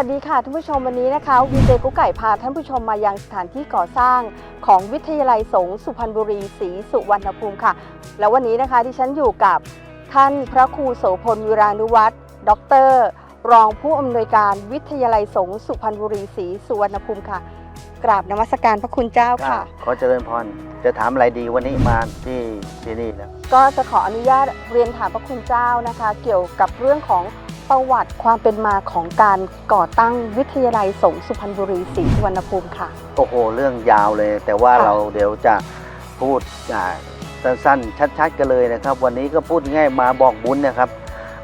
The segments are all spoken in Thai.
สวัสดีค่ะท่านผู้ชมวันนี้นะคะวีเจกุ๊กไก่พาท่านผู้ชมมายังสถานที่ก่อสร้างของวิทยาลัยสงฆ์สุพรรณบุรีศรีสุวรรณภูมิค่ะ แล้ววันนี้นะคะที่ฉันอยู่กับท่านพระครูโสพลวิรานุวัตรด็อกเตอร์รองผู้อำนวยการวิทยาลัยสงฆ์สุพรรณบุรีศรีสุวรรณภูมิค่ะ กราบนมัสการพระคุณเจ้าค่ะ ขอเจริญพรจะถามอะไรดีวันนี้มาที่ที่นี่แล้วก็จะขออนุญาตเรียนถามพระคุณเจ้านะคะ เกี่ยวกับเรื่องของ ประวัติความเป็นมาของการก่อตั้งวิทยาลัยสงฆ์สุพรรณบุรีศรีสุวรรณภูมิค่ะ โอ้โห เรื่องยาวเลย แต่ว่าค่ะ เราเดี๋ยวจะพูดอ่าสั้นๆ ชัดๆ กันเลยนะครับ วันนี้ก็พูดง่ายมาบอกบุญนะครับ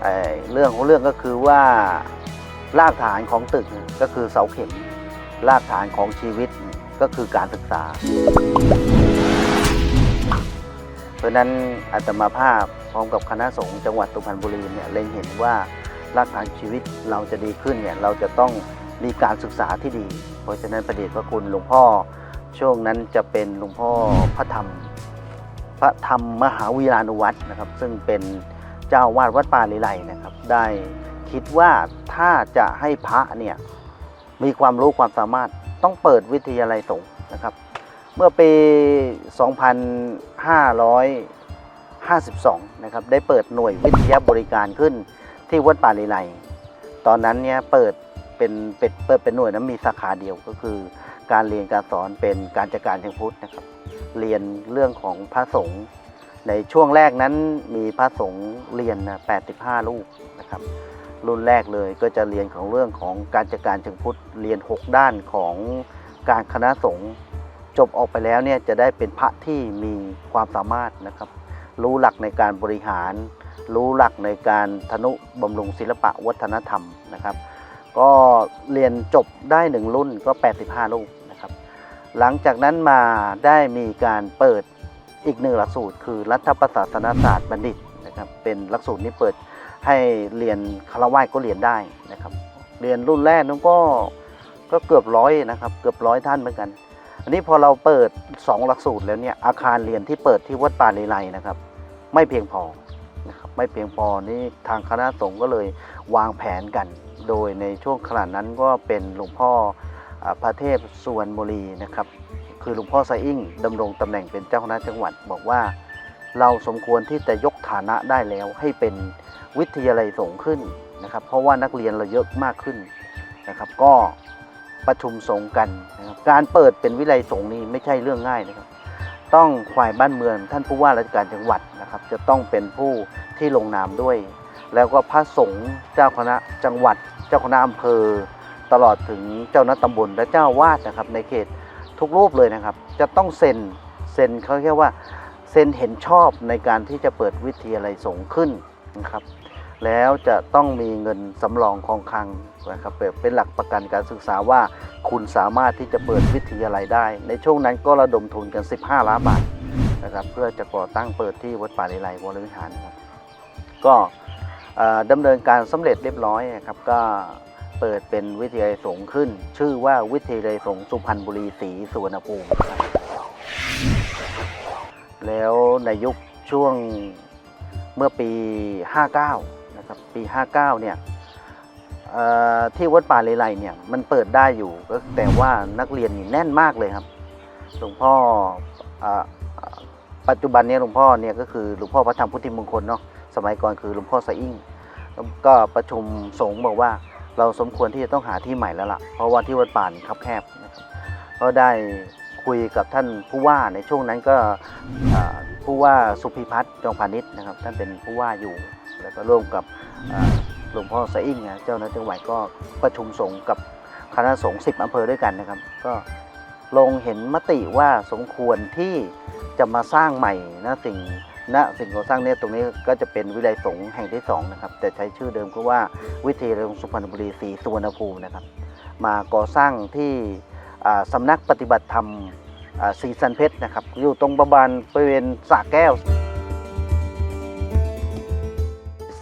เอ่อเรื่องของเรื่องก็คือว่ารากฐานของตึกก็คือเสาเข็ม รากฐานของชีวิตก็คือการศึกษา เพราะฉะนั้นอาตมาภาพพร้อมกับคณะสงฆ์จังหวัดสุพรรณบุรีเนี่ยเล็งเห็นว่า รากฐานชีวิตเราจะดีขึ้นเนี่ยเราจะต้องมีการศึกษาที่ดี เพราะฉะนั้นประเดชพระคุณหลวงพ่อ ช่วงนั้นจะเป็นหลวงพ่อพระธรรม พระธรรมมหาวีรานุวัตรนะครับ ซึ่งเป็นเจ้าวาดวัดป่าลิไลนะครับ ได้คิดว่าถ้าจะให้พระเนี่ยมีความรู้ความสามารถต้องเปิดวิทยาลัยสงฆ์นะครับ เมื่อปี 2552 นะครับ ได้เปิดหน่วยวิทยาบริการขึ้น ที่วัดป่าลีไลตอนนั้นเนี่ยเปิดเป็นเป็นเปิดเป็นหน่วยนั้นมีสาขาเดียวก็คือ การเรียนการสอนเป็นการจัดการทางพุทธนะครับ เรียนเรื่องของพระสงฆ์ในช่วงแรกนั้นมีพระสงฆ์เรียนนะ85ลูกนะครับ รุ่นแรกเลยก็จะเรียนของเรื่องของการจัดการเชิงพุทธเรียน 6 ด้านของการคณะสงฆ์จบออกไปแล้วเนี่ยจะได้เป็นพระที่มีความสามารถนะครับ รู้หลักในการบริหาร รู้หลักในการทนุบำรุงศิลปะวัฒนธรรมนะครับ ก็เรียนจบได้หนึ่งรุ่นก็ 85 ลูกนะครับ หลังจากนั้นมาได้มีการเปิดอีกหนึ่งหลักสูตร คือรัฐประศาสนศาสตร์บัณฑิตนะครับเป็นหลักสูตรนี้เปิดให้เรียนคารวะก็เรียนได้นะครับ เรียนรุ่นแรกนั้นก็ก็เกือบร้อยนะครับเกือบร้อยท่านเหมือนกัน อันนี้พอเราเปิด 2 หลักสูตรแล้วเนี่ยอาคารเรียนที่เปิดที่วัดป่าเลไลนะครับ ไม่เพียงพอ ไม่เพียงพอนี่ทางคณะสงฆ์ก็เลยวางแผนกัน โดยในช่วงขณะนั้นก็เป็นหลวงพ่อพระเทพสุวรรณบุรีนะครับ คือหลวงพ่อไซอิ่งดำรงตำแหน่งเป็นเจ้าคณะจังหวัดบอกว่า เราสมควรที่จะยกฐานะได้แล้วให้เป็นวิทยาลัยสงฆ์ขึ้นนะครับ เพราะว่านักเรียนเราเยอะมากขึ้นนะครับ ก็ประชุมสงฆ์กันนะครับการเปิดเป็นวิทยาลัยสงฆ์นี่ไม่ใช่เรื่องง่ายนะครับ ต้องฝ่ายบ้านเมือง ท่านผู้ว่าราชการจังหวัดนะครับ จะต้องเป็นผู้ที่ลงนามด้วย แล้วก็พระสงฆ์เจ้าคณะจังหวัด เจ้าคณะอำเภอ ตลอดถึงเจ้าหน้าตำบลและเจ้าวาดนะครับ ในเขตทุกรูปเลยนะครับ จะต้องเซ็นเซ็นเขาแค่ว่าเซ็นเห็นชอบในการที่จะเปิดวิทยาลัยสงฆ์ขึ้นนะครับ แล้วจะต้องมีเงินสำรองคองคลัง นะครับเป็นหลักประกันการศึกษาว่าคุณสามารถที่จะเปิดวิทยาลัยได้ ในช่วงนั้นก็ระดมทุนกัน 15 ล้านบาทนะครับเพื่อจะก่อตั้งเปิดที่วัดป่าเลไลวรวิหารครับก็เอ่อดำเนินการสำเร็จเรียบร้อยนะครับก็เปิดเป็นวิทยาลัยสงฆ์ขึ้น ชื่อว่าวิทยาลัยสงฆ์สุพรรณบุรีศรีสุวรรณภูมิแล้วในยุคช่วงเมื่อปี 59 นะครับ ปี 59 เนี่ย ที่วัดป่าเลไลเนี่ยมันเปิดได้อยู่ก็แต่ว่านักเรียนนี่แน่นมากเลยครับหลวงพ่ออปัจจุบันนี้หลวงพ่อเนี่ยก็คือหลวงพ่อพระธรรมพุทธิมงคลเนาะสมัยก่อนคือหลวงพ่อสะอิ่งแล้วก็ประชุมสงฆ์บอกว่าเราสมควรที่จะต้องหาที่ใหม่แล้วล่ะ เพราะว่าที่วัดป่านคับแคบนะครับก็ได้คุยกับท่านผู้ว่าในช่วงนั้นก็ผู้ว่าสุพิพัฒน์จงพานิชย์นะครับท่านเป็นผู้ว่าอยู่ แล้วก็ร่วมกับ หลวงพ่อสะอิ่งนะเจ้าหน้าที่จังหวัดก็ประชุมสงฆ์กับคณะสงฆ์สิบอำเภอด้วยกันนะครับ ก็ลงเห็นมติว่าสมควรที่จะมาสร้างใหม่นะสิ่งณสิ่งก่อสร้างเนี่ยตรงนี้ก็จะเป็นวิทยาลัยสงฆ์แห่งที่สองนะครับแต่ใช้ชื่อเดิมก็ว่าวิทยาลัยสงฆ์สุพรรณบุรีศรีสุวรรณภูมินะครับ มาก่อสร้างที่สำนักปฏิบัติธรรมอ่าศรีสันเพชรนะครับอยู่ตรงประมาณบริเวณสระแก้ว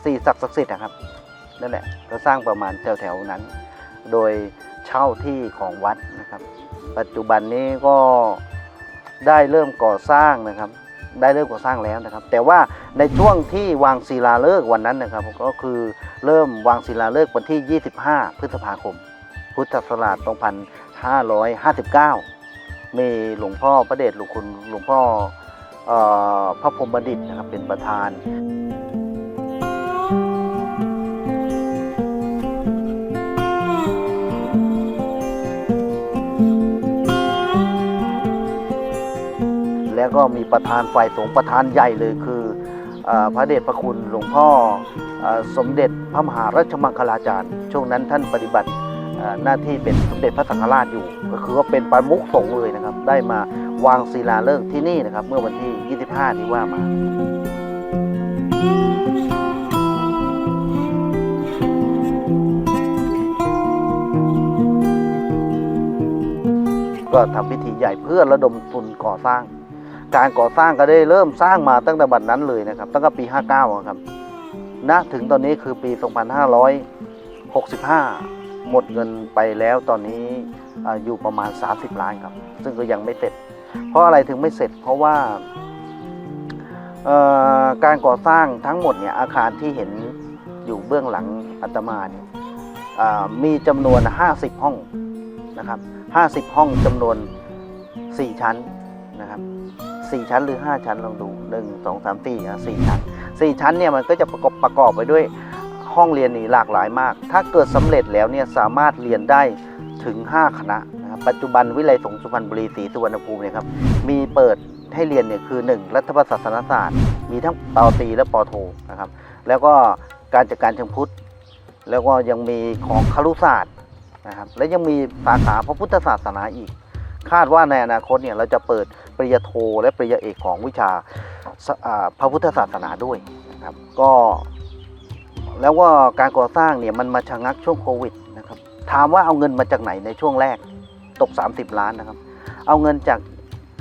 สี่ศักดิ์สิทธิ์นะครับ นั่นแหละก็สร้างประมาณแถวๆนั้น โดยเช่าที่ของวัดนะครับ ปัจจุบันนี้ก็ได้เริ่มก่อสร้างนะครับ ได้เริ่มก่อสร้างแล้วนะครับ แต่ว่าในช่วงที่วางศิลาฤกษ์วันนั้นนะครับ ก็คือเริ่มวางศิลาฤกษ์วันที่ 25 พฤษภาคม พุทธศักราช2559 มีหลวงพ่อพระเดชหลวงคุณหลวงพ่อออพระพรหมบัณฑิตนะครับเป็นประธาน แล้วก็มีประธานฝ่ายสงฆ์ประธานใหญ่เลยคืออพระเดชพระคุณหลวงพ่ออสมเด็จพระมหาราชมังคลาจารย์ ช่วงนั้นท่านปฏิบัติหน้าที่เป็นสมเด็จพระสังฆราชอยู่ ก็คือว่าเป็นประมุขสงฆ์เลยนะครับ ได้มาวางศิลาฤกษ์ที่นี่นะครับ เมื่อวันที่ 25 ที่ว่ามาก็ทำพิธีใหญ่เพื่อระดมทุนก่อสร้าง การก่อสร้างก็ได้เริ่มสร้างมาตั้งแต่บัดนั้นเลยนะครับ ตั้งแต่ปี 59ครับณถึงตอนนี้คือปี 2565 หมดเงินไปแล้วตอนนี้ออยู่ประมาณ 30 ล้านครับ ซึ่งก็ยังไม่เสร็จ เพราะอะไรถึงไม่เสร็จ เพราะว่าการก่อสร้างทั้งหมดเนี่ยอาคารที่เห็นอยู่เบื้องหลังอาตมาเนี่ยมีจำนวน 50 ห้องนะครับ 50 ห้องจำนวน 4 ชั้นนะครับ 4 ชั้นหรือ 5 ชั้นลองดู 1 2 3 4อะ4ชั้น 4 ชั้นเนี่ยมันก็จะประกอบประกอบไปด้วยห้องเรียนนี่หลากหลายมาก ถ้าเกิดสำเร็จแล้วเนี่ยสามารถเรียนได้ถึง 5 คณะนะครับปัจจุบันวิไลสงฆ์สุพรรณบุรีศรีสุวรรณภูมิเนี่ยครับมีเปิดให้เรียนเนี่ยคือ 1 รัฐประศาสนศาสตร์ มีทั้งปอตรีและปอโทนะครับแล้วก็การจัดการเชิงพุทธ แล้วก็ยังมีของคารุศาสตร์นะครับและยังมีสาขาพระพุทธศาสนาอีก คาดว่าในอนาคตเนี่ยเราจะเปิดปริญญาโทและปริญญาเอกของวิชาพระพุทธศาสนาด้วยนะครับก็แล้วก็การก่อสร้างเนี่ยมันมาชะงักช่วงโควิดนะครับถามว่าเอาเงินมาจากไหนในช่วงแรกตก 30 ล้านนะครับ เอาเงินจาก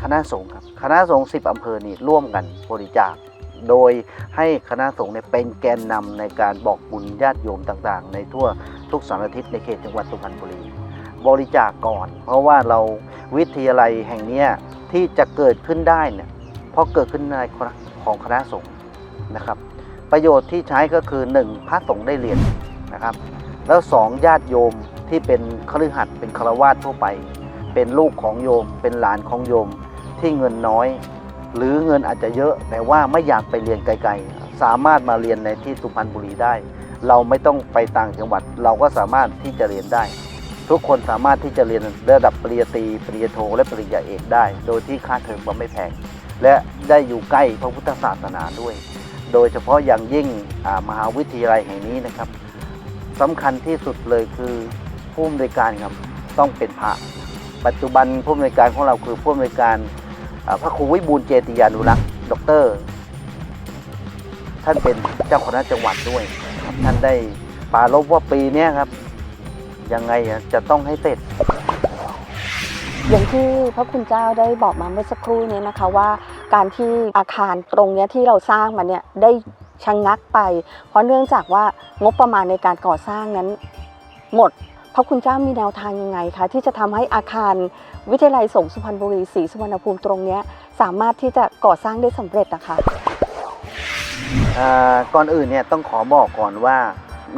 คณะสงฆ์ครับคณะสงฆ์10อำเภอนี่ร่วมกันบริจาค โดยให้คณะสงฆ์เนี่ยเป็นแกนนำในการบอกบุญญาติโยมต่างๆ ในทั่วทุกสารทิศในเขตจังหวัดสุพรรณบุรี บริจาคก่อน เพราะว่าเรา วิทยาลัยแห่งนี้ที่จะเกิดขึ้นได้เนี่ยเพราะเกิดขึ้นในของคณะสงฆ์นะครับ ประโยชน์ที่ใช้ก็คือ 1. พระสงฆ์ได้เรียนนะครับ แล้ว 2. ญาติโยมที่เป็นคฤหัสถ์เป็นฆราวาสทั่วไป เป็นลูกของโยม เป็นหลานของโยมที่เงินน้อย หรือเงินอาจจะเยอะ แต่ว่าไม่อยากไปเรียนไกลๆ สามารถมาเรียนในที่สุพรรณบุรีได้ เราไม่ต้องไปต่างจังหวัด เราก็สามารถที่จะเรียนได้ ทุกคนสามารถที่จะเรียนระดับปริญญาตรีปริญญาโท และปริญญาเอกได้ โดยที่ค่าเทอมก็ไม่แพง และได้อยู่ใกล้พระพุทธศาสนาด้วย โดยเฉพาะอย่างยิ่งมหาวิทยาลัยแห่งนี้นะครับสำคัญที่สุดเลยคือผู้อำนวยการครับต้องเป็นพระ ปัจจุบันผู้อำนวยการของเราคือผู้อำนวยการพระครูวิบูลเจติยานุรักษ์ดร ท่านเป็นเจ้าคณะจังหวัดด้วยท่านได้ปารบว่าปีนี้ครับ ยังไงอะจะต้องให้เสร็จ อย่างที่พระคุณเจ้าได้บอกมาเมื่อสักครู่เนี้นะคะว่า การที่อาคารตรงเนี้ยที่เราสร้างมาเนี่ยได้ชะงงักไป เพราะเนื่องจากว่างบประมาณในการก่อสร้างนั้นหมดพระคุณเจ้ามีแนวทางยังไงคะที่จะทำให้อาคารวิทยาลัยสงฆ์สุพรรณบุรีศรีสุวรรณภูมิตรงเนี้ยสามารถที่จะก่อสร้างได้สำเร็จนะคะอ่าก่อนอื่นเนี่ยต้องขอบอกก่อนว่า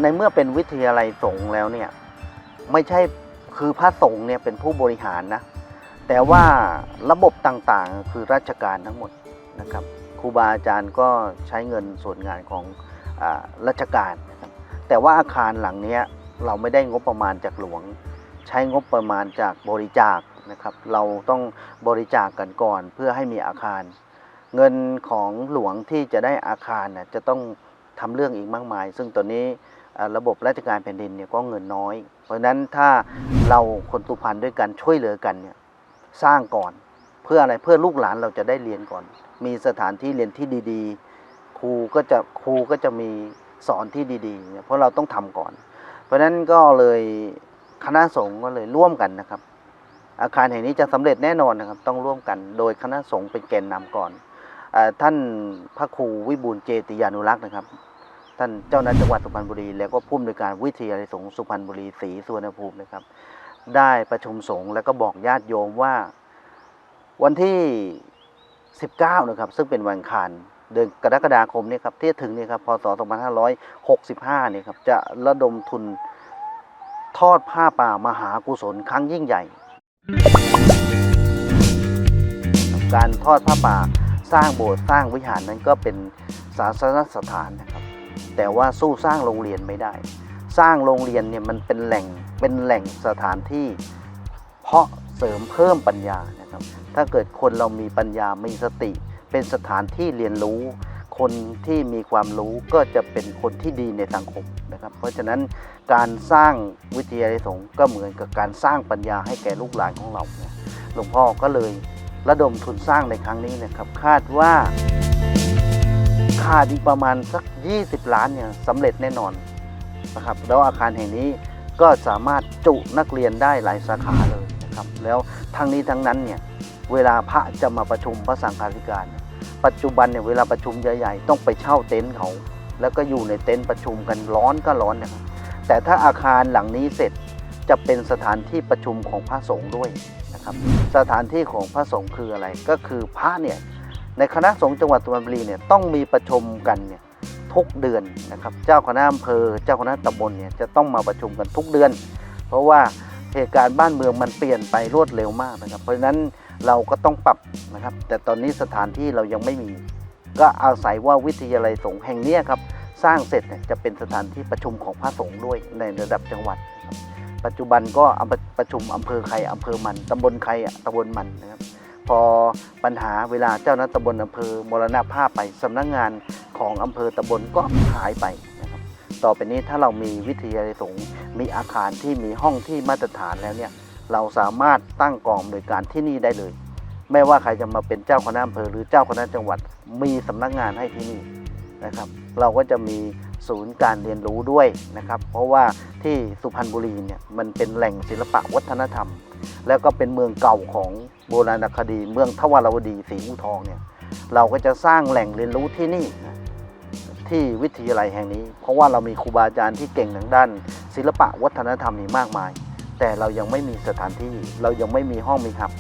ในเมื่อเป็นวิทยาลัยสงฆ์แล้วเนี่ย ไม่ใช่คือพระสงฆ์เนี่ยเป็นผู้บริหารนะ แต่ว่าระบบต่างๆ คือราชการทั้งหมดนะครับครูบาอาจารย์ก็ใช้เงินส่วนงานของอราชการนะครับแต่ว่าอาคารหลังนี้เราไม่ได้งบประมาณจากหลวง ใช้งบประมาณจากบริจาคนะครับ เราต้องบริจาคกันก่อนเพื่อให้มีอาคาร เงินของหลวงที่จะได้อาคารน่ะจะต้องทำเรื่องอีกมากมาย ซึ่งตอนนี้ระบบราชการแผ่นดินเนี่ยก็เงินน้อย เพราะฉะนั้นถ้าเราคนสุพรรณด้วยกันช่วยเหลือกันเนี่ยสร้างก่อนเพื่ออะไรเพื่อลูกหลานเราจะได้เรียนก่อน มีสถานที่เรียนที่ดีๆ ครูก็จะครูก็จะมีสอนที่ดีๆเนี่ยเพราะเราต้องทำก่อน เพราะฉะนั้นก็เลยคณะสงฆ์ก็เลยร่วมกันนะครับ อาคารแห่งนี้จะสำเร็จแน่นอนนะครับ ต้องร่วมกันโดยคณะสงฆ์เป็นแกนนำก่อนอท่านพระครูวิบูลเจติยานุรักษ์นะครับ ท่านเจ้าหน้าที่จังหวัดสุพรรณบุรี แล้วก็ผู้อำนวยการวิทยาลัยสงฆ์สุพรรณบุรีศรีสุวรรณภูมินะครับ ได้ประชุมสงฆ์แล้วก็บอกญาติโยมว่าวันที่ 19 นะครับ ซึ่งเป็นวันคารเดือนกรกฎาคมนี้ครับที่ถึงนี่ครับพศ 2565นี่ยครับจะระดมทุนทอดผ้าป่ามหากุศลครั้งยิ่งใหญ่ การทอดผ้าป่าสร้างโบสถ์สร้างวิหารนั้นก็เป็นศาสนสถานนะครับ แต่ว่าสู้สร้างโรงเรียนไม่ได้ สร้างโรงเรียนเนี่ยมันเป็นแหล่งเป็นแหล่งสถานที่ เพาะเสริมเพิ่มปัญญานะครับ ถ้าเกิดคนเรามีปัญญา มีสติ เป็นสถานที่เรียนรู้ คนที่มีความรู้ก็จะเป็นคนที่ดีในสังคมนะครับ เพราะฉะนั้นการสร้างวิทยาลัยสงฆ์ก็เหมือนกับการสร้างปัญญาให้แก่ลูกหลานของเรา หลวงพ่อก็เลยระดมทุนสร้างในครั้งนี้นะครับ คาดว่า ขาดอีกประมาณสัก 20 ล้านเนี่ยสำเร็จแน่นอนนะครับแล้วอาคารแห่งนี้ก็สามารถจุนักเรียนได้หลายสาขาเลยนะครับแล้วทั้งนี้ทั้งนั้นเนี่ยเวลาพระจะมาประชุมพระสังฆาธิการ ปัจจุบันเนี่ยเวลาประชุมใหญ่ๆ ต้องไปเช่าเต็นท์เขา แล้วก็อยู่ในเต็นท์ประชุมกันร้อนก็ร้อนนะครับแต่ถ้าอาคารหลังนี้เสร็จจะเป็นสถานที่ประชุมของพระสงฆ์ด้วยนะครับสถานที่ของพระสงฆ์คืออะไรก็คือพระเนี่ย ในคณะสงฆ์จังหวัดสุพรรณบุรีเนี่ยต้องมีประชุมกันเนี่ยทุกเดือนนะครับเจ้าคณะอำเภอเจ้าคณะตำบลเนี่ยจะต้องมาประชุมกันทุกเดือน เพราะว่าเหตุการณ์บ้านเมืองมันเปลี่ยนไปรวดเร็วมากนะครับ เพราะฉะนั้นเราก็ต้องปรับนะครับ แต่ตอนนี้สถานที่เรายังไม่มี ก็อาศัยว่าวิทยาลัยสงฆ์แห่งนี้ครับสร้างเสร็จเนี่ยจะเป็นสถานที่ประชุมของพระสงฆ์ด้วยในระดับจังหวัด ปัจจุบันก็อำประชุมอำเภอใครอำเภอมันตำบลใครตำบลมันนะครับ พอปัญหาเวลาเจ้าหน้าตำบลอำเภอมรณภาพไปสำนักงานของอำเภอตำบลก็หายไปนะครับต่อไปนี้ถ้าเรามีวิทยาลัยสงฆ์มีอาคารที่มีห้องที่มาตรฐานแล้วเนี่ยเราสามารถตั้งกองโดยการที่นี่ได้เลย ไม่ว่าใครจะมาเป็นเจ้าคณะอำเภอหรือเจ้าคณะจังหวัดมีสำนักงานให้ที่นี่นะครับ เราก็จะมีศูนย์การเรียนรู้ด้วยนะครับ เพราะว่าที่สุพรรณบุรีเนี่ยมันเป็นแหล่งศิลปะวัฒนธรรม แล้วก็เป็นเมืองเก่าของโบราณคดี เมืองทวารวดีศรีอูทองเนี่ยเราก็จะสร้างแหล่งเรียนรู้ที่นี่ที่วิทยาลัยแห่งนี้ เพราะว่าเรามีครูบาอาจารย์ที่เก่งทางด้าน ศิลปะวัฒนธรรมนี่มากมาย แต่เรายังไม่มีสถานที่เรายังไม่มีห้องมีหับ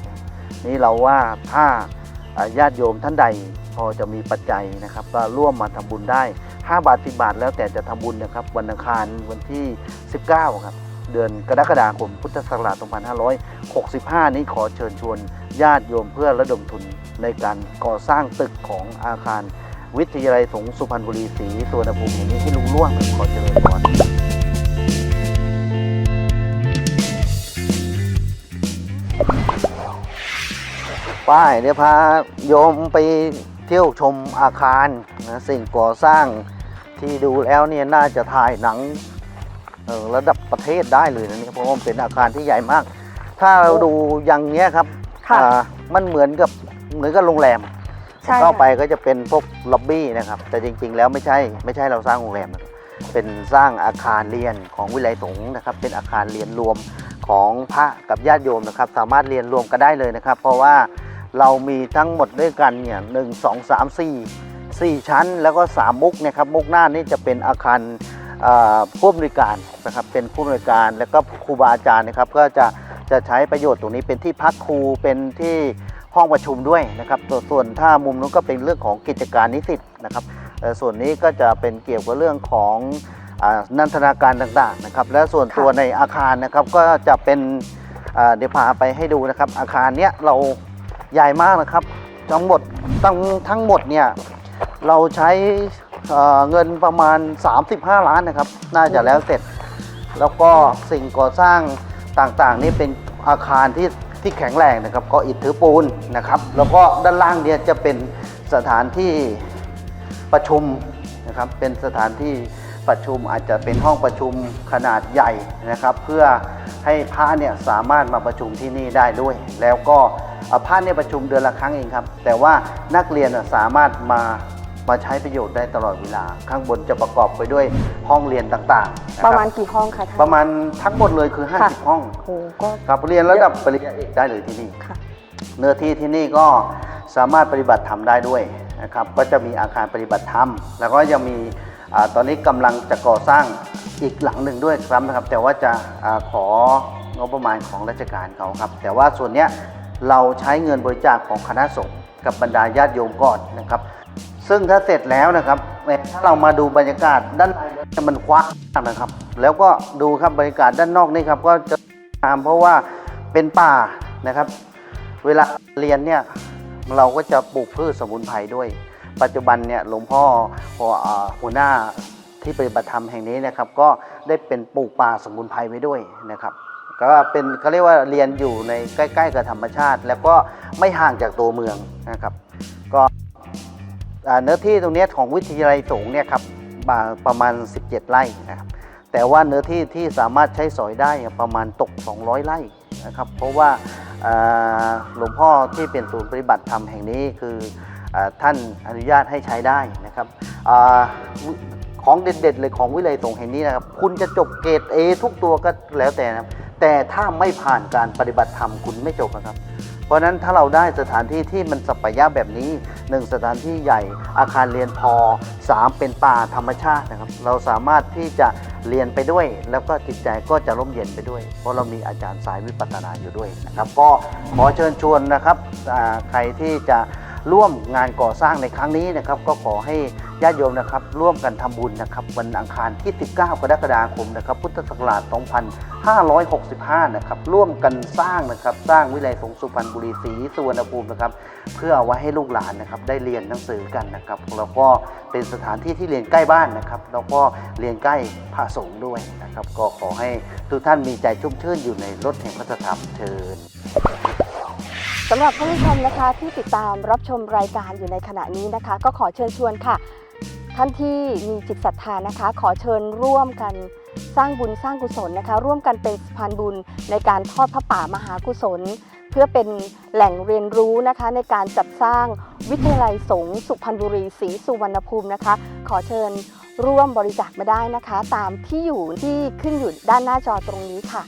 นี่เราว่าถ้าญาติโยมท่านใดพอจะมีปัจจัยนะครับก็ร่วมมาทำบุญได้ 5 บาท10บาทแล้วแต่จะทำบุญนะครับ วันอังคารวันที่ 19 ครับ เดือนกรกฎาคมพุทธศักราช 2565 นี้ขอเชิญชวนญาติโยมเพื่อระดมทุนในการก่อสร้างตึกของอาคาร วิทยาลัยสงสุพรรณบุรีศรีสุวรรณภูมิแห่งนี้ให้ลุล่วงขอเจริญพรป้ายเดี๋ยวพาโยมไปเที่ยวชมอาคารนะสิ่งก่อสร้างที่ดูแล้วเนี่ยน่าจะถ่ายหนัง ระดับประเทศได้เลยนะเนี่ยเพราะว่ามันเป็นอาคารที่ใหญ่มาก ถ้าเราดูอย่างเนี้ยครับค่ะอ่ามันเหมือนกับเหมือนกับโรงแรม ใช่เข้าไปค่ะก็จะเป็นพวกล็อบบี้นะครับ แต่จริง ๆ แล้วไม่ใช่ไม่ใช่เราสร้างโรงแรมนะครับเป็นสร้างอาคารเรียนของวิไลยสงฆ์นะครับ เป็นอาคารเรียนรวมของพระกับญาติโยมนะครับ สามารถเรียนรวมกันได้เลยนะครับ เพราะว่าเรามีทั้งหมดด้วยกันเนี่ยหนึ่งสองสามสี่สี่ชั้น แล้วก็สามมุกเนะครับมุกหน้านี่จะเป็นอาคารเอ่อ ผู้อำนวยการนะครับเป็นผู้อำนวยการแล้วก็ครูบาอาจารย์นะครับก็จะจะใช้ประโยชน์ตรงนี้เป็นที่พักครูเป็นที่ห้องประชุมด้วยนะครับส่วนส่วนถ้ามุมนู้นก็เป็นเรื่องของกิจการนิสิตนะครับเอ่อส่วนนี้ก็จะเป็นเกี่ยวกับเรื่องของอานันทนาการต่างๆนะครับและส่วนตัวในอาคารนะครับก็จะเป็นอ่าเดี๋ยวพาไปให้ดูนะครับ อาคารเนี้ยเราใหญ่มากนะครับทั้งหมดทั้งทั้งหมดเนี่ยเราใช้ เอ่อเงินประมาณ 35 ล้านนะครับ น่าจะแล้วเสร็จ แล้วก็สิ่งก่อสร้างต่างๆ นี่เป็นอาคารที่ที่แข็งแรงนะครับ ก็อิฐถือปูนนะครับ แล้วก็ด้านล่างเนี่ยจะเป็นสถานที่ประชุมนะครับ เป็นสถานที่ประชุมอาจจะเป็นห้องประชุมขนาดใหญ่นะครับ เพื่อให้พระเนี่ยสามารถมาประชุมที่นี่ได้ด้วย แล้วก็เอ่อพระเนี่ยประชุมเดือนละครั้งเองครับ แต่ว่านักเรียนน่ะสามารถมา มาใช้ประโยชน์ได้ตลอดเวลา ข้างบนจะประกอบไปด้วยห้องเรียนต่างๆนคปบระมาณกี่ห้องคะท่าน ประมาณทั้งหมดเลยคือ ค่ะ 50 ห้อง โอ้ก็ครับเรียนระดับปริญญาเอกได้เลยที่นี่ ค่ะ เนื้อที่ที่นี่ก็สามารถปฏิบัติธรรมได้ด้วยนะครับก็จะมีอาคารปฏิบัติธรรม แล้วก็ยังมีอาตอนนี้กำลังจะก่อสร้างอีกหลังหนึ่งด้วยครับนะครับ แต่ว่าจะอาของบประมาณของราชการเขาครับ แต่ว่าส่วนเนี้ยเราใช้เงินบริจาคของคณะสงฆ์กับบรรดาญาติโยมก่อนนะครับ ซึ่งถ้าเสร็จแล้วนะครับถ้าเรามาดูบรรยากาศด้านในมันกว้างมากนะครับ แล้วก็ดูครับบรรยากาศด้านนอกนี่ครับก็จะตามเพราะว่าเป็นป่านะครับ เวลาเรียนเนี่ยเราก็จะปลูกพืชสมุนไพรด้วย ปัจจุบันเนี่ยหลวงพ่อพอหัวหน้าที่ปฏิบัติธรรมแห่งนี้นะครับ ก็ได้เป็นปลูกป่าสมุนไพรไว้ด้วยนะครับก็เป็นเขาเรียกว่าเรียนอยู่ในใกล้ ๆ กับธรรมชาติ แล้วก็ไม่ห่างจากตัวเมืองนะครับ ก็ เนื้อที่ตรงนี้ของวิทยาลัยสงฆ์เนี่ยครับประมาณ 17 ไร่นะครับแต่ว่าเนื้อที่ที่สามารถใช้สอยได้ประมาณตก 200 ไร่นะครับเพราะว่าหลวงพ่อที่เป็นศูนย์ปฏิบัติธรรมแห่งนี้คืออท่านอนุญาตให้ใช้ได้นะครับอของเด็ดๆเลยของวิเลยสงฆ์แห่งนี้นะครับคุณจะจบเกรด A ทุกตัวก็แล้วแต่นะครับแต่ถ้าไม่ผ่านการปฏิบัติธรรมคุณไม่จบนะครับ เพราะฉะนั้นถ้าเราได้สถานที่ที่มันสัปายะแบบนี้หนึ่งสถานที่ใหญ่อาคารเรียนพอสามเป็นป่าธรรมชาตินะครับ เราสามารถที่จะเรียนไปด้วย แล้วก็จิตใจก็จะร่มเย็นไปด้วย เพราะเรามีอาจารย์สายวิปัสสนาอยู่ด้วยนะครับ ก็ขอเชิญชวนนะครับใครที่จะ ร่วมงานก่อสร้างในครั้งนี้นะครับ ก็ขอให้ญาติโยมนะครับ ร่วมกันทำบุญนะครับ วันอังคารที่ 19 กรกฎาคมนะครับ พุทธศักราช 2565 นะครับ ร่วมกันสร้างนะครับ สร้างวิเลยสงสุพรรณบุรีศรีสุวรรณภูมินะครับ เพื่อเอาไว้ให้ลูกหลานนะครับ ได้เรียนหนังสือกันนะครับ แล้วก็เป็นสถานที่ที่เรียนใกล้บ้านนะครับ แล้วก็เรียนใกล้พระสงฆ์ด้วยนะครับ ก็ขอให้ทุกท่านมีใจชุ่มชื่นอยู่ในรถแห่งพระธรรมเชิญ สำหรับท่านผู้ชมนะคะที่ติดตามรับชมรายการอยู่ในขณะนี้นะคะ ก็ขอเชิญชวนค่ะ ท่านที่มีจิตศรัทธานะคะ ขอเชิญร่วมกันสร้างบุญสร้างกุศลนะคะ ร่วมกันเป็นสะพานบุญในการทอดพระป่ามหากุศล เพื่อเป็นแหล่งเรียนรู้นะคะ ในการจัดสร้างวิทยาลัยสงฆ์สุพรรณบุรีศรีสุวรรณภูมินะคะ ขอเชิญร่วมบริจาคมาได้นะคะ ตามที่อยู่ที่ขึ้นอยู่ด้านหน้าจอตรงนี้ค่ะ